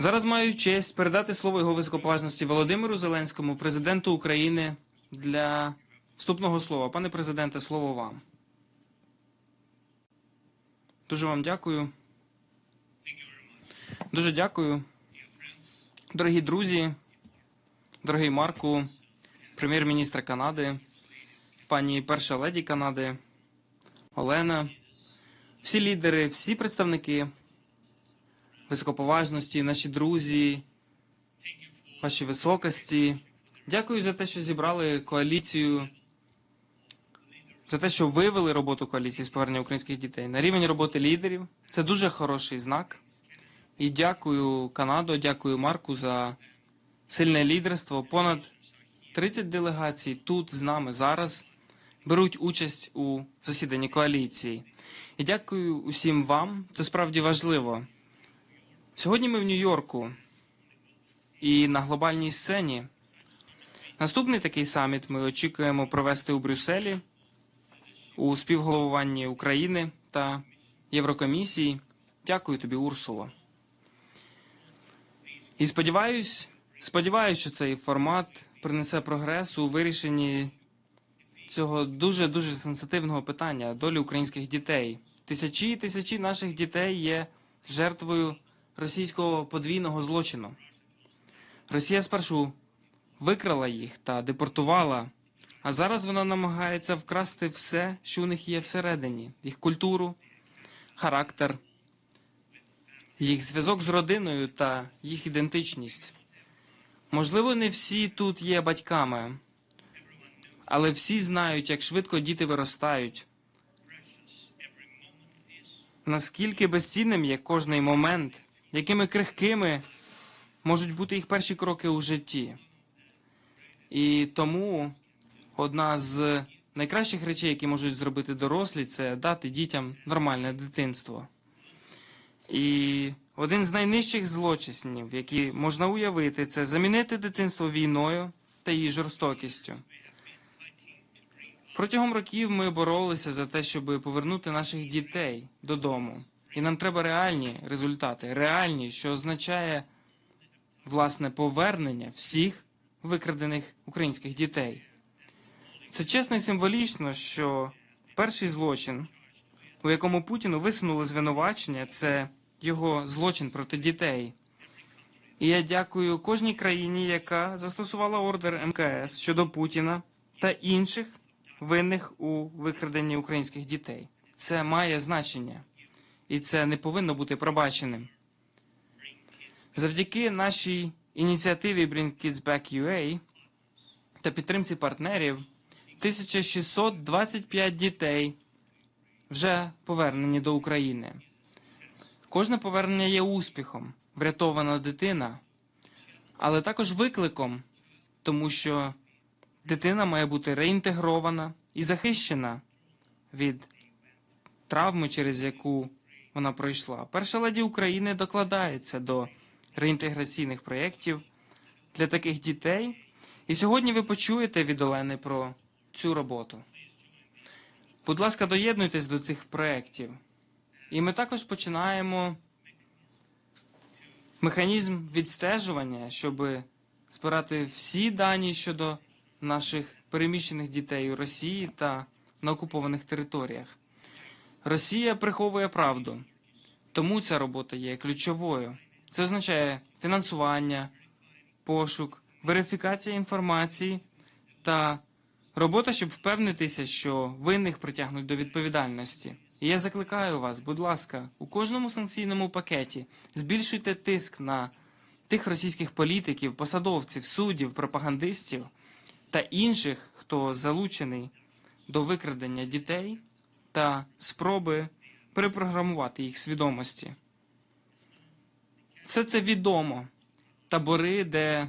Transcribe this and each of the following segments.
Зараз маю честь передати слово його високоповажності Володимиру Зеленському, президенту України, для вступного слова. Пане президенте, слово вам. Дуже вам дякую. Дуже дякую. Дорогі друзі, дорогий Марку, прем'єр-міністр Канади, пані перша леді Канади, Олена, всі лідери, всі представники високоповажності, наші друзі, ваші високості. Дякую за те, що зібрали коаліцію, за те, що вивели роботу коаліції з повернення українських дітей на рівень роботи лідерів. Це дуже хороший знак. І дякую Канадо, дякую Марку за сильне лідерство. Понад 30 делегацій тут з нами зараз беруть участь у засіданні коаліції. І дякую усім вам. Це справді важливо. Сьогодні ми в Нью-Йорку і на глобальній сцені. Наступний такий саміт ми очікуємо провести у Брюсселі у співголовуванні України та Єврокомісії. Дякую тобі, Урсуло. І сподіваюсь, сподіваюсь, що цей формат принесе прогрес у вирішенні цього дуже дуже сенситивного питання долі українських дітей. Тисячі і тисячі наших дітей є жертвою російського подвійного злочину. Росія спершу викрала їх та депортувала, а зараз вона намагається вкрасти все, що у них є всередині: їх культуру, характер, їх зв'язок з родиною та їх ідентичність. Можливо, не всі тут є батьками, але всі знають, як швидко діти виростають. Наскільки безцінним є кожний момент, якими крихкими можуть бути їх перші кроки у житті. І тому одна з найкращих речей, які можуть зробити дорослі, це дати дітям нормальне дитинство. І один з найнижчих злочинів, які можна уявити, це замінити дитинство війною та її жорстокістю. Протягом років ми боролися за те, щоб повернути наших дітей додому. І нам треба реальні результати, реальні, що означає власне повернення всіх викрадених українських дітей. Це чесно і символічно, що перший злочин, у якому Путіну висунули звинувачення, це його злочин проти дітей. І я дякую кожній країні, яка застосувала ордер МКС щодо Путіна та інших винних у викраденні українських дітей. Це має значення, і це не повинно бути пробаченим. Завдяки нашій ініціативі Bring Kids Back UA та підтримці партнерів 1625 дітей вже повернені до України. Кожне повернення є успіхом, врятована дитина, але також викликом, тому що дитина має бути реінтегрована і захищена від травми, через яку вона пройшла. Перша леді України докладається до реінтеграційних проєктів для таких дітей. І сьогодні ви почуєте від Олени про цю роботу. Будь ласка, доєднуйтесь до цих проєктів. І ми також починаємо механізм відстежування, щоб збирати всі дані щодо наших переміщених дітей у Росії та на окупованих територіях. Росія приховує правду, тому ця робота є ключовою. Це означає фінансування, пошук, верифікація інформації та робота, щоб впевнитися, що винних притягнуть до відповідальності. І я закликаю вас, будь ласка, у кожному санкційному пакеті збільшуйте тиск на тих російських політиків, посадовців, суддів, пропагандистів та інших, хто залучений до викрадення дітей та спроби перепрограмувати їх свідомості. Все це відомо. Табори, де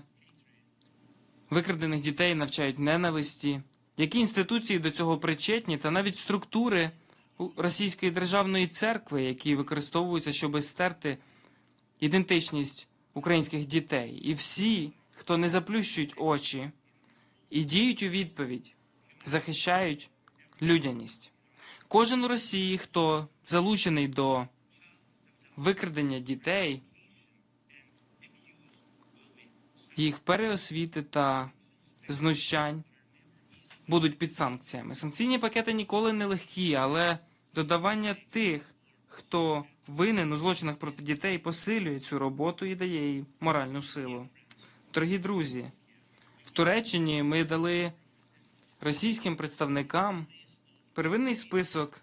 викрадених дітей навчають ненависті, які інституції до цього причетні, та навіть структури Російської державної церкви, які використовуються, щоб стерти ідентичність українських дітей. І всі, хто не заплющують очі і діють у відповідь, захищають людяність. Кожен у Росії, хто залучений до викрадення дітей, їх переосвіти та знущань будуть під санкціями. Санкційні пакети ніколи не легкі, але додавання тих, хто винен у злочинах проти дітей, посилює цю роботу і дає їй моральну силу. Дорогі друзі, в Туреччині ми дали російським представникам первинний список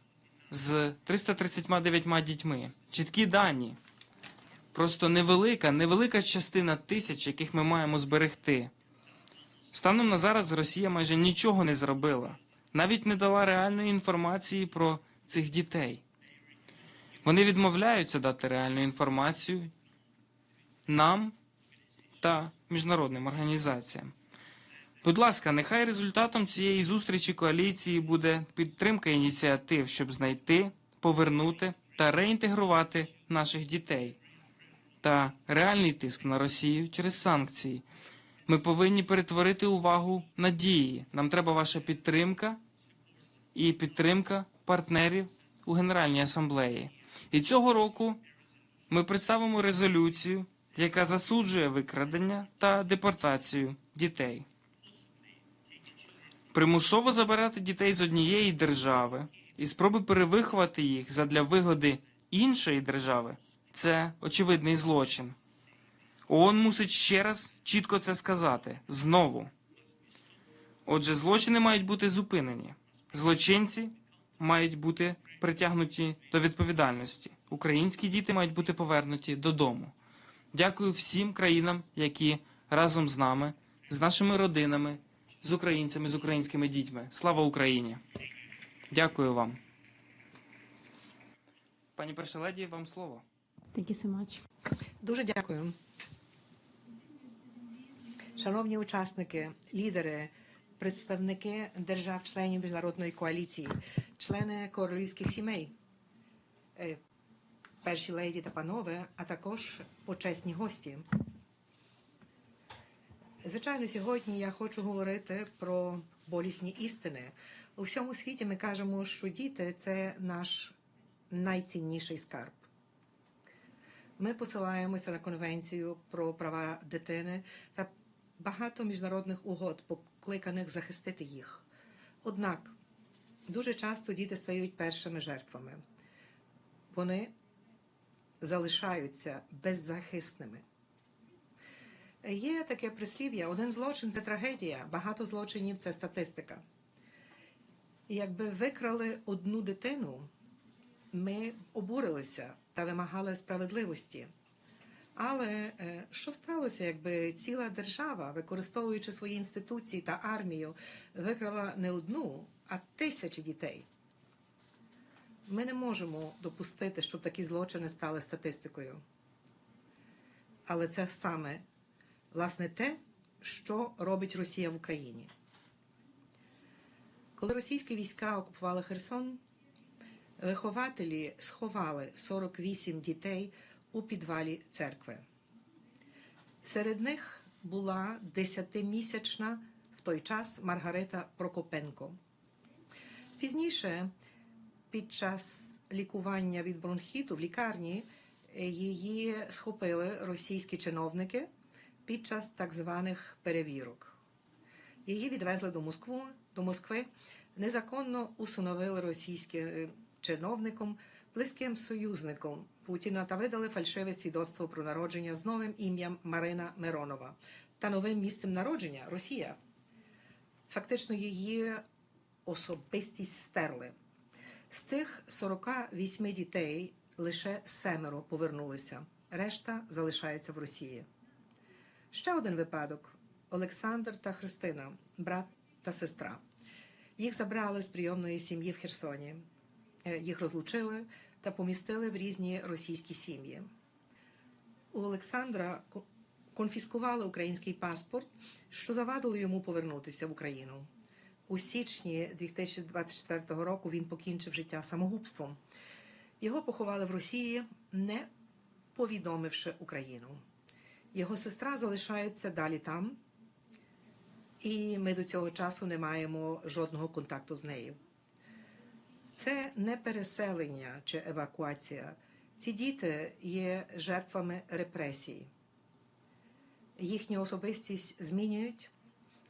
з 339 дітьми. Чіткі дані. Просто невелика, невелика частина тисяч, яких ми маємо зберегти. Станом на зараз Росія майже нічого не зробила, навіть не дала реальної інформації про цих дітей. Вони відмовляються дати реальну інформацію нам та міжнародним організаціям. Будь ласка, нехай результатом цієї зустрічі коаліції буде підтримка ініціатив, щоб знайти, повернути та реінтегрувати наших дітей та реальний тиск на Росію через санкції. Ми повинні перетворити увагу на дії. Нам треба ваша підтримка і підтримка партнерів у Генеральній асамблеї. І цього року ми представимо резолюцію, яка засуджує викрадення та депортацію дітей. Примусово забирати дітей з однієї держави і спроби перевиховати їх задля вигоди іншої держави це очевидний злочин. ООН мусить ще раз чітко це сказати знову. Отже, злочини мають бути зупинені. Злочинці мають бути притягнуті до відповідальності. Українські діти мають бути повернуті додому. Дякую всім країнам, які разом з нами, з нашими родинами, з українцями, з українськими дітьми. Слава Україні! Дякую вам. Пані перша леді, вам слово. Thank you so much. Дуже дякую. Шановні учасники, лідери, представники держав-членів міжнародної коаліції, члени королівських сімей, е, перші леді та панове, а також почесні гості. Звичайно, сьогодні я хочу говорити про болісні істини. У всьому світі ми кажемо, що діти це наш найцінніший скарб. Ми посилаємося на конвенцію про права дитини та багато міжнародних угод, покликаних захистити їх. Однак дуже часто діти стають першими жертвами. Вони залишаються беззахисними. Є таке прислів'я: один злочин це трагедія, багато злочинів це статистика. Якби викрали одну дитину, ми обурилися та вимагали справедливості. Але е, що сталося, якби ціла держава, використовуючи свої інституції та армію, викрала не одну, а тисячі дітей? Ми не можемо допустити, щоб такі злочини стали статистикою. Але це саме власне те, що робить Росія в Україні. Коли російські війська окупували Херсон, вихователі сховали 48 дітей у підвалі церкви. Серед них була десятимісячна в той час Маргарита Прокопенко. Пізніше, під час лікування від бронхіту в лікарні, її схопили російські чиновники під час так званих перевірок. Її відвезли до Москви, до Москви незаконно усиновили російським чиновником, близьким союзником Путіна та видали фальшиве свідоцтво про народження з новим ім'ям Марина Миронова та новим місцем народження Росія. Фактично її особистість стерли. З цих 48 дітей лише семеро повернулися, решта залишається в Росії. Ще один випадок: Олександр та Христина, брат та сестра. Їх забрали з прийомної сім'ї в Херсоні. Їх розлучили та помістили в різні російські сім'ї. У Олександра конфіскували український паспорт, що завадило йому повернутися в Україну. У січні 2024 року він покінчив життя самогубством. Його поховали в Росії, не повідомивши Україну. Його сестра залишається далі там, і ми до цього часу не маємо жодного контакту з нею. Це не переселення чи евакуація. Ці діти є жертвами репресій. їхню особистість змінюють,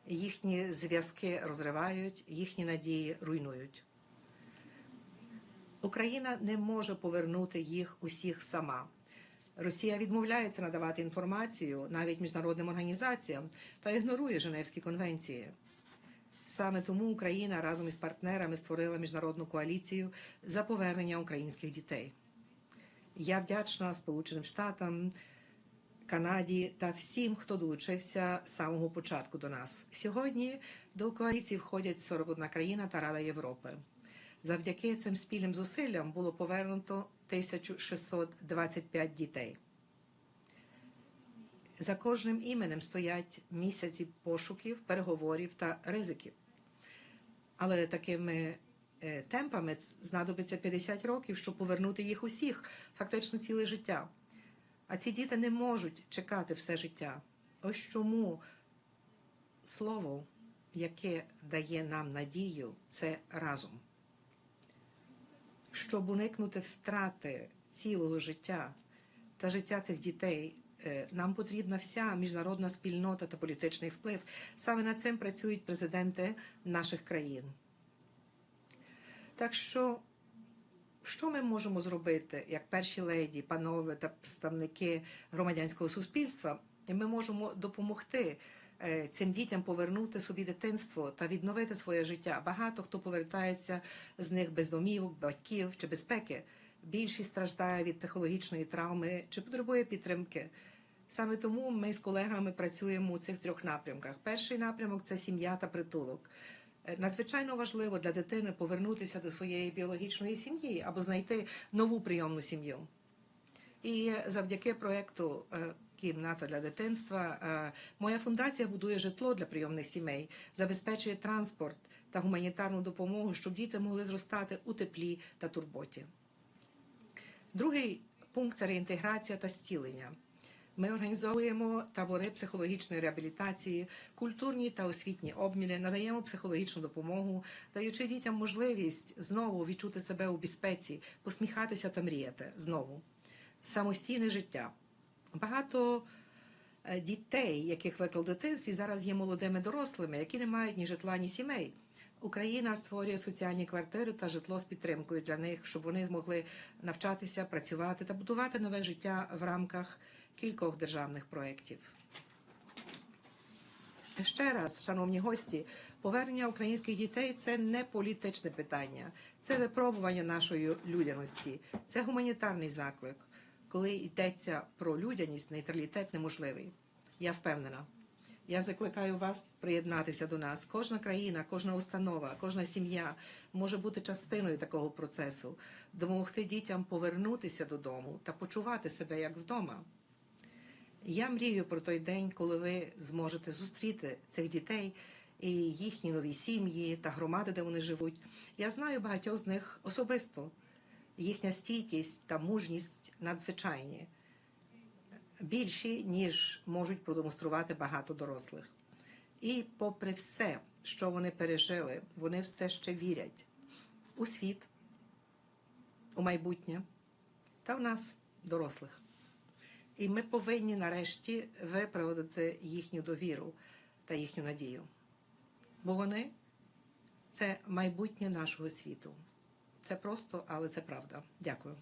їхні зв'язки розривають, їхні надії руйнують. Україна не може повернути їх усіх сама. Росія відмовляється надавати інформацію навіть міжнародним організаціям та ігнорує Женевські конвенції. Саме тому Україна разом із партнерами створила міжнародну коаліцію за повернення українських дітей. Я вдячна Сполученим Штатам, Канаді та всім, хто долучився з самого початку до нас. Сьогодні до коаліції входять 41 країна та Рада Європи. Завдяки цим спільним зусиллям було повернуто 1625 дітей. За кожним іменем стоять місяці пошуків, переговорів та ризиків. Але такими е, темпами знадобиться 50 років, щоб повернути їх усіх, фактично ціле життя. А ці діти не можуть чекати все життя. Ось чому слово, яке дає нам надію, це разом. Щоб уникнути втрати цілого життя та життя цих дітей, е, нам потрібна вся міжнародна спільнота та політичний вплив. Саме над цим працюють президенти наших країн. Так що, що ми можемо зробити, як перші леді, панове та представники громадянського суспільства? Ми можемо допомогти цим дітям повернути собі дитинство та відновити своє життя. Багато хто повертається з них без домівок, батьків чи безпеки. Більшість страждає від психологічної травми чи потребує підтримки. Саме тому ми з колегами працюємо у цих трьох напрямках. Перший напрямок це сім'я та притулок. Е, Надзвичайно важливо для дитини повернутися до своєї біологічної сім'ї або знайти нову прийомну сім'ю. І завдяки проекту е, Кімната для дитинства е, моя фундація будує житло для прийомних сімей, забезпечує транспорт та гуманітарну допомогу, щоб діти могли зростати у теплі та турботі. Другий пункт це реінтеграція та зцілення. Ми організовуємо табори психологічної реабілітації, культурні та освітні обміни, надаємо психологічну допомогу, даючи дітям можливість знову відчути себе у безпеці, посміхатися та мріяти знову. Самостійне життя. Багато е, дітей, яких виклав в дитинстві, зараз є молодими дорослими, які не мають ні житла, ні сімей. Україна створює соціальні квартири та житло з підтримкою для них, щоб вони змогли навчатися, працювати та будувати нове життя в рамках кількох державних проєктів. Ще раз, шановні гості, повернення українських дітей це не політичне питання, це випробування нашої людяності, це гуманітарний заклик. Коли йдеться про людяність, нейтралітет неможливий. Я впевнена. Я закликаю вас приєднатися до нас. Кожна країна, кожна установа, кожна сім'я може бути частиною такого процесу, допомогти дітям повернутися додому та почувати себе як вдома. Я мрію про той день, коли ви зможете зустріти цих дітей і їхні нові сім'ї та громади, де вони живуть. Я знаю багатьох з них особисто. Їхня стійкість та мужність надзвичайні, більші, ніж можуть продемонструвати багато дорослих. І, попри все, що вони пережили, вони все ще вірять у світ, у майбутнє та в нас, дорослих. І ми повинні нарешті виправдати їхню довіру та їхню надію. Бо вони це майбутнє нашого світу. Це просто, але це правда. Дякую.